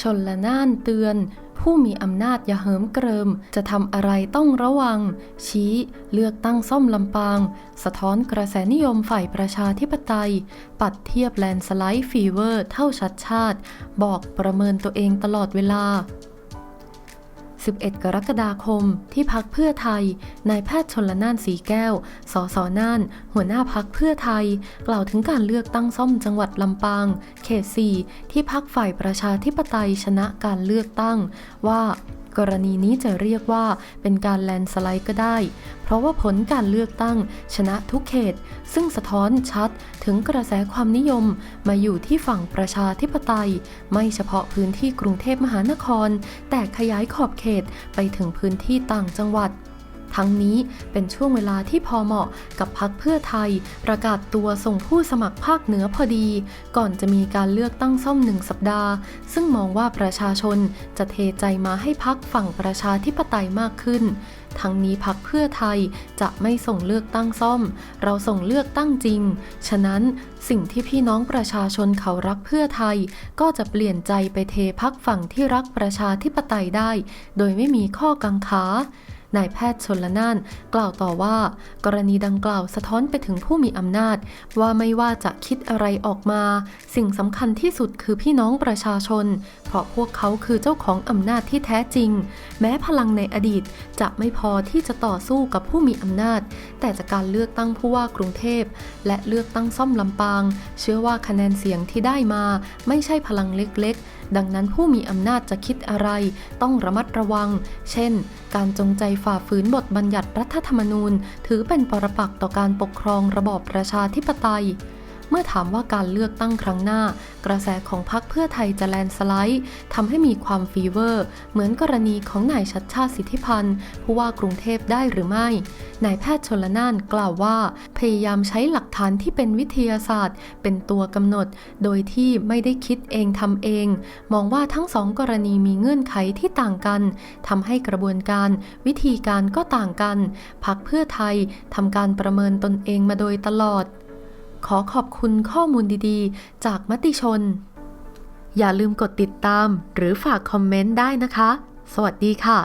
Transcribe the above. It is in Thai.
ชนละนานเตือน ผู้มีอำนาจอย่าเหิมเกริม จะทำอะไรต้องระวัง ชี้ เลือกตั้งซ่อมลำปาง สะท้อนกระแสนิยมฝ่ายประชาธิปไตย ปัดเทียบแลนด์สไลด์ฟีเวอร์ เท่าชัดชาติ บอกประเมินตัวเองตลอดเวลา 11 กรกฎาคม ที่พักเพื่อไทย นายแพทย์ชนละนานสีแก้ว สสน่าน หัวหน้าพักเพื่อไทย กล่าวถึงการเลือกตั้งซ่อมจังหวัดลำปาง เขต 4 ที่พักฝ่ายประชาธิปไตยชนะการเลือกตั้งว่า กรณีนี้จะเรียกว่าเป็นการแลนสไลด์ก็ได้ เพราะว่าผลการเลือกตั้งชนะทุกเขต ซึ่งสะท้อนชัดถึงกระแสความนิยมมาอยู่ที่ฝั่งประชาธิปไตย ไม่เฉพาะพื้นที่กรุงเทพมหานคร แต่ขยายขอบเขตไปถึงพื้นที่ต่างจังหวัด ทั้งนี้เป็นช่วงเวลาที่พอเหมาะกับพักเพื่อไทย ประกาศตัวส่งผู้สมัครภาคเหนือพอดี ก่อนจะมีการเลือกตั้งซ่อมหนึ่งสัปดาห์ ซึ่งมองว่าประชาชนจะเทใจมาให้พักฝั่งประชาธิปไตยมากขึ้นทั้งนี้พักเพื่อไทยจะไม่ส่งเลือกตั้งซ่อม เราส่งเลือกตั้งจริง ฉะนั้นสิ่งที่พี่น้องประชาชนเขารักเพื่อไทย ก็จะเปลี่ยนใจไปเทพักฝั่งที่รักประชาธิปไตยได้ โดยไม่มีข้อกังขา นายแพทย์ชนละนานกล่าวต่อว่า กรณีดังกล่าวสะท้อนไปถึงผู้มีอำนาจ ว่าไม่ว่าจะคิดอะไรออกมา สิ่งสำคัญที่สุดคือพี่น้องประชาชน เพราะพวกเขาคือเจ้าของอำนาจที่แท้จริง แม้พลังในอดีตจะไม่พอที่จะต่อสู้กับผู้มีอำนาจ แต่จากการเลือกตั้งผู้ว่ากรุงเทพ และเลือกตั้งซ่อมลำปาง เชื่อว่าคะแนนเสียงที่ได้มา ไม่ใช่พลังเล็กๆดังนั้นผู้มีอำนาจจะคิดอะไร ต้องระมัดระวัง เช่น การจงใจฝ่าฝืนบทบัญญัติรัฐธรรมนูญ ถือเป็นปรปักษ์ต่อการปกครองระบอบประชาธิปไตย เมื่อถามว่าการเลือกตั้งครั้งหน้า กระแสของพรรคเพื่อไทยจะแลนด์สไลด์ทำให้มีความฟีเวอร์ เหมือนกรณีของนายชัดชาติสิทธิพันธ์ผู้ว่ากรุงเทพได้หรือไม่นายแพทย์ชนละนานกล่าวว่า พยายามใช้หลักฐานที่เป็นวิทยาศาสตร์ เป็นตัวกำหนด โดยที่ไม่ได้คิดเองทำเอง มองว่าทั้งสองกรณีมีเงื่อนไขที่ต่างกันทำให้กระบวนการ วิธีการก็ต่างกันพักเพื่อไทยทำการประเมินตนเองมาโดยตลอด ขอขอบคุณข้อมูลดีๆ จากมติชน อย่าลืมกดติดตามหรือฝากคอมเมนต์ได้นะคะ สวัสดีค่ะ